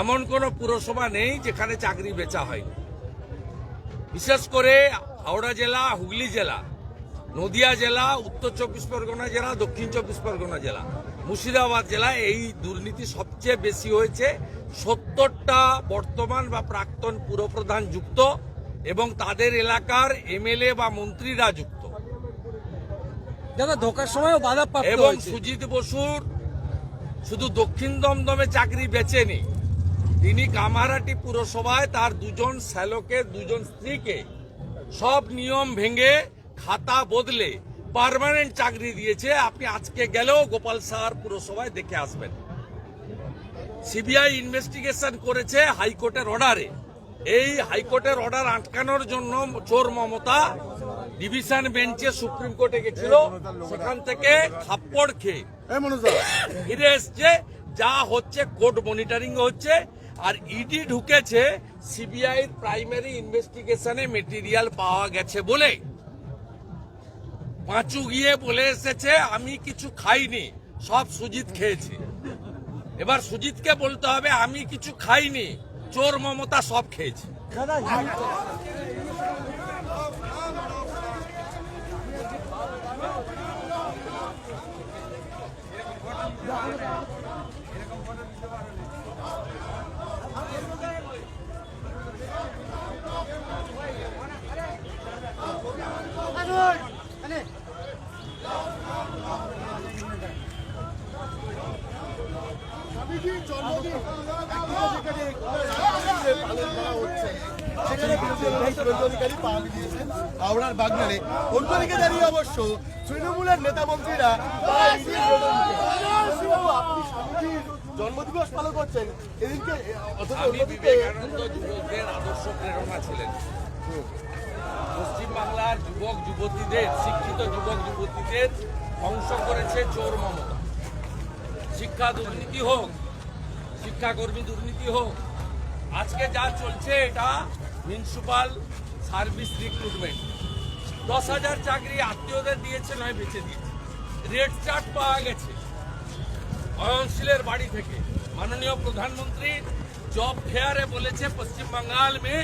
এমন কোনো পুরসভা নেই যেখানে চাকরি বেচা হয়নি বিশেষ করে হাওড়া জেলা হুগলি জেলা নদিয়া জেলা উত্তর চব্বিশ পরগনা জেলা দক্ষিণ চব্বিশ পরগনা জেলা। মুর্শিদাবাদ জেলায় এই দুর্নীতি সবচেয়ে বেশি হয়েছে। সত্তরটা বর্তমান বা প্রাক্তন পুরপ্রধান যুক্ত এবং তাদের এলাকার এমএলএ বা মন্ত্রীরা যুক্ত। দাদা ঢোকার সময়ও বাধা এবং সুজিত বসুর শুধু দক্ষিণ দমদমে চাকরি বেচেনি তিনি কামারাটি পুরসভায় তার দুজন শ্যালকে দুজন স্ত্রীকে সব নিয়ম ভেঙে খাতা বদলে পার্মানেন্ট চাকরি দিয়েছে। আপনি আজকে গেলেও গোপাল সাহার পুরসভায় দেখে আসবেন। সিবিআই ইনভেস্টিগেশন করেছে হাইকোর্টের অর্ডারে এই হাইকোর্টের অর্ডার আটকানোর জন্য চোর মমতা ডিভিশন বেঞ্চে সুপ্রিম কোর্টে গেছিল। সেখান থেকে থাপ্পড় খেয়ে ফিরে এসছে। যা হচ্ছে কোর্ট মনিটরিং হচ্ছে। আর ইডি ঢুকেছে সিবিআই প্রাইমারি ইনভেস্টিগেশনে মেটেরিয়াল পাওয়া গেছে বলে। পাঁচু গিয়ে বলে এসেছে, আমি কিছু খাইনি, সব সুজিত খেয়েছি। এবার সুজিতকে বলতে হবে, আমি কিছু খাইনি, চোর মমতা সব খেয়েছি। হাওড়ার বাগনানে অন্যদিকে দাঁড়িয়ে অবশ্য তৃণমূলের নেতা মন্ত্রীরা আপনি স্বামীজির জন্মদিবস পালন করছেন। এদিনকে অথচ অন্যদিকে আদর্শ প্রেরণা ছিলেন। পশ্চিমবাংলার যুবক, যুবতীদের, শিক্ষিত যুবক, যুবতীদের ধ্বংস করেছে চোর মমতা। শিক্ষা দুর্নীতি হোক, শিক্ষাকর্মী দুর্নীতি হোক, আজকে যা চলছে এটা মিউনিসিপাল সার্ভিস রিক্রুটমেন্ট। দশ হাজার চাকরি আত্মীয়দের দিয়েছে, নয় বেঁচে দিয়েছে। রেড চার্ট পাওয়া গেছে অয়নশীলের বাড়ি থেকে। মাননীয় প্রধানমন্ত্রী জব ফেয়ারে বলেছে পশ্চিমবাঙ্গাল মে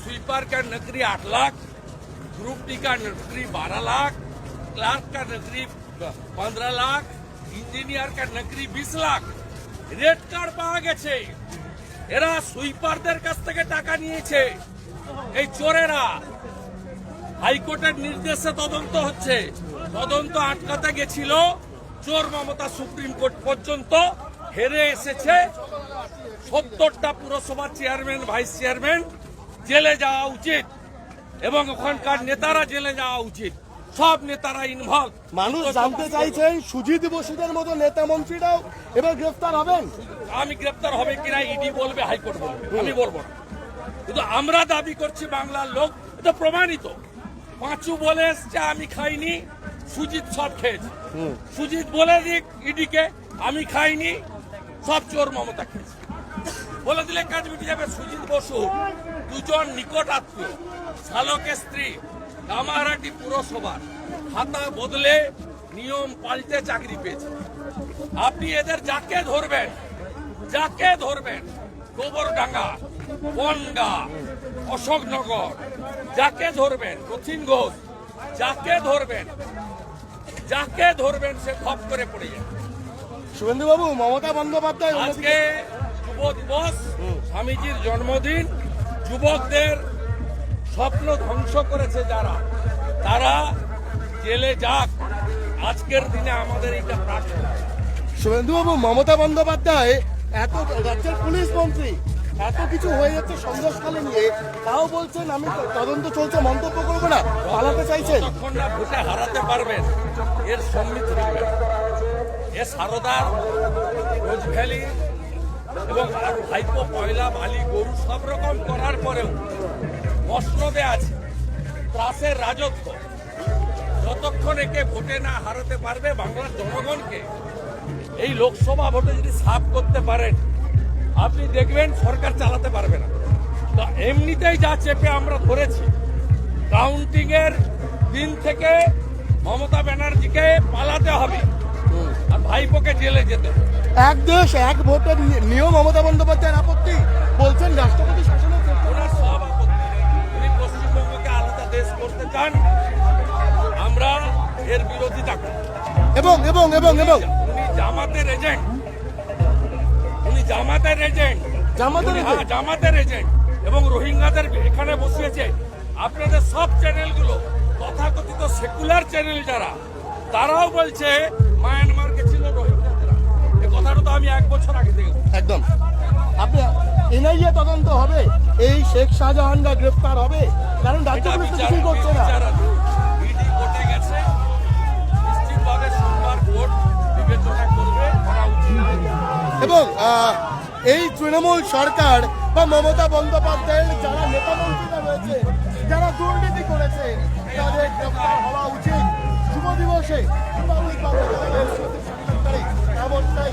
সুইপার ক্যান্ড নকরি আট লাখ ग्रुप डी का नौकरी बारह लाख क्लार्क का नौकरी पंद्रह लाख ইঞ্জিনিয়ার का नौकरी বিশ লাখ রেড কার্ড পাওয়া গেছে এরা সুইপারদের কাছ থেকে টাকা নিয়েছে এই চোরেরা হাইকোর্টের নির্দেশে তদন্ত হচ্ছে তদন্ত আটকাতে গেছিল চোর মমতা সুপ্রিম কোর্ট পর্যন্ত হেরে এসেছে সত্তরটা পুরসভার চেয়ারম্যান ভাইস চেয়ারম্যান জেলে যাওয়া উচিত এবং ওখানকার নেতারা জেলে যাওয়া উচিত। সব নেতারা ইনভলভ মানুষ জানতে চাইছেন সুজিত বসুদের মতো নেতা মন্ত্রীরাও এবার গ্রেফতার হবেন। আমি গ্রেপ্তার হবে কিনা ইডি বলবে হাইকোর্ট বলবে। আমি বলব না। কিন্তু আমরা দাবি করছি বাংলার লোক এটা প্রমাণিত। পাঁচু বলে এসছে আমি খাইনি সুজিত সব খেয়েছে। সুজিত বলে দিক ইডিকে আমি খাইনি সব চোর মমতা খেয়েছে। বলে দিলে কাজ মিটে যাবে সুজিত বসু। দুজন নিকট আত্মীয় শালকের স্ত্রী কামারহাটি পুরসভার খাতা বদলে নিয়ম পাল্টে চাকরি পেয়েছে। আপনি এদের যাকে ধরবেন যাকে ধরবেন গোবরডাঙ্গা বনগা অশোকনগর যাকে ধরবেন রথিন ঘোষ যাকে ধরবেন যাকে ধরবেন সে খপ করে পড়ে যাবে। শুভেন্দুবাবু মমতা বন্দ্যোপাধ্যায় আজকে যুব দিবস স্বামীজির জন্মদিন। যুবকদের স্বপ্ন ধ্বংস করেছে যারা তারা জেলে যাক। আজকের দিনে আমাদের এইটা প্রার্থনা শুভেন্দুবাবু মমতা বন্দ্যোপাধ্যায় এত রাজ্যের পুলিশ মন্ত্রী এত কিছু হয়ে যাচ্ছে সন্দেশকালে নিয়ে তাও বলছেন আমি তদন্ত চলছে মন্তব্য করব না পালাতে চাইছেন। যতক্ষণ না ভোটে হারাতে পারবেন এর সম্মিত এ সারদার রোজ ভ্যালি এবং ভাইপো পয়লা বালি, গরু সব রকম করার পরেও মসনদে আছে। ত্রাসের রাজত্ব। যতক্ষণ একে ভোটে না হারাতে পারবে, বাংলার জনগণকে এই লোকসভা ভোটে যদি সাফ করতে পারেন, আপনি দেখবেন সরকার চালাতে পারবে না। তো এমনিতেই যা চেপে আমরা ধরেছি কাউন্টিং এর দিন থেকে মমতা ব্যানার্জিকে পালাতে হবে। আর ভাইপোকে জেলে যেতে হবে। এক দেশ এক ভোটের নিয়ম মমতা বন্দ্যোপাধ্যায়ের আপত্তি। বলছেন রাষ্ট্রপতি শাসনের ওনার সব আপত্তি উনি পশ্চিমবঙ্গকে আলাদা দেশ করতে চান। আমরা এর বিরোধিতা করি এবং এবং এবং এবং। উনি জামাতের এজেন্ট। উনি জামাতের এজেন্ট। জামাতের হ্যাঁ, জামাতের এজেন্ট। এবং রোহিঙ্গাদের এখানে বসিয়েছে। আপনাদের সব চ্যানেলগুলো তথাকথিত সেকুলার চ্যানেল যারা তারাও বলছে রোহিঙ্গাদের এই তো আমি এক বছর আগে থেকে একদম। আপনি এনআইএ তদন্ত হবে এই শেখ শাহজাহানরা গ্রেফতার হবে কারণ রাজ্য পুলিশ কিছুই করছে না। এবং এই তৃণমূল সরকার বা মমতা বন্দ্যোপাধ্যায়ের যারা নেতা মন্ত্রীরা রয়েছে যারা দুর্নীতি করেছে তাদের গ্রেফতার হওয়া উচিত। যুব দিবসে এমনটাই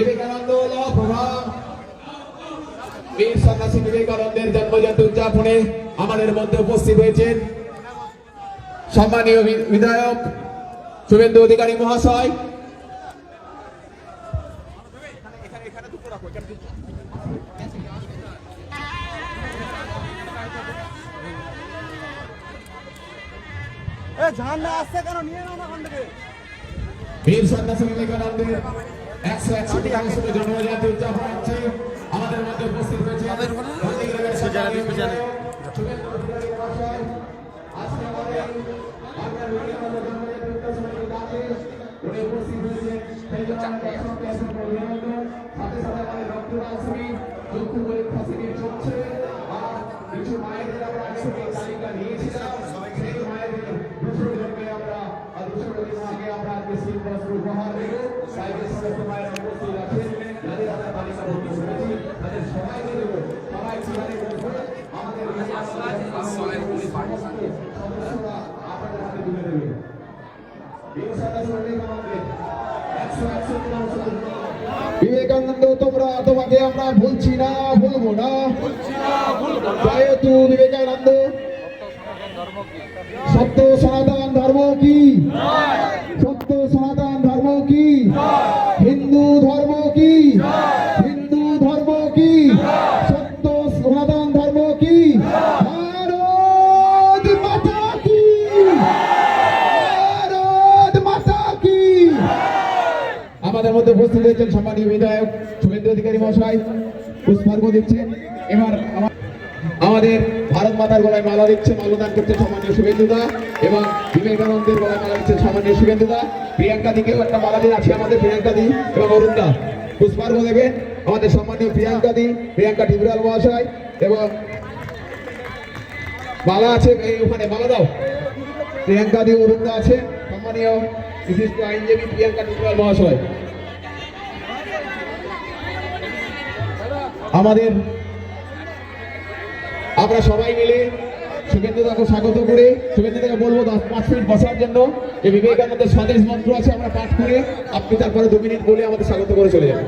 বিবেকানন্দ বীর সন্ন্যাসী বিবেকানন্দের জন্মজয়ন্তী উদযাপনে আমাদের মধ্যে উপস্থিত হয়েছেন সম্মানীয় বিধায়ক শুভেন্দু অধিকারী মহাশয়। বীর সন্ন্যাসী বিবেকানন্দের একশো একষট্টিতম জন্মজয়ন্তী উদযাপন হচ্ছে আমাদের মধ্যে উপস্থিত। আর কিছু মায়েদের আমরা একসঙ্গে তালিকা নিয়েছিলাম। সেই মায়েদের দুশো জনকে আমরা জন আমরা আজকে উপহার দেব। তাই যে সমস্ত উপস্থিত আছেন, যাদের আমরা তালিকাভুক্ত করেছি, তাদের সবাইকে দেব। সবাই সেখানে বসে আমাদের সদস্যরা আপনাদের হাতে তুলে দেবে বিবেকানন্দ তোমরা তোমাকে আমরা ভুলছি না ভুলবো না জয়তু বিবেকানন্দ সত্য সনাতন ধর্ম কি? সত্য সনাতন ধর্ম কি? হিন্দু ধর্ম কি? হিন্দু ধর্ম কি? সত্য সনাতন ধর্ম কি? ভারত কি? ভারত মাতা কি? আমাদের মধ্যে উপস্থিত হয়েছেন সম্মানীয় বিধায়ক শুভেন্দু অধিকারী মহাশয় পুষ্পার্ঘ দিচ্ছেন। এবার আমা- আমাদের ভারত মাতার গলায় মালা দিচ্ছে মাল্যদান করছেন সম্মানীয় শুভেন্দুদা এবং বিবেকানন্দের গলায় মালা দিচ্ছে সম্মানীয় শুভেন্দুদা প্রিয়াঙ্কা দিকেও একটা মালা দিন, আছে আমাদের প্রিয়াঙ্কা দি এবং অরুণদা পুষ্পার্ঘ দেবেন, আমাদের সম্মানীয় প্রিয়াঙ্কা দি, প্রিয়াঙ্কা টিবরাল মহাশয় এবং বালা আছে, এই ওখানে মালা দাও। প্রিয়াঙ্কা দি অরুণদা আছে, সম্মানীয় বিশিষ্ট আইনজীবী প্রিয়াঙ্কা টুকরাল মহাশয়। আমাদের আমরা সবাই মিলে শুভেন্দুদাকে স্বাগত করে শুভেন্দুদাকে বলব দশ পাঁচ মিনিট বসার জন্য। যে বিবেকানন্দের স্বদেশ মন্ত্র আছে, আমরা পাঠ করে আপনি তারপরে দু মিনিট বলে আমাদের স্বাগত করে চলে যাবেন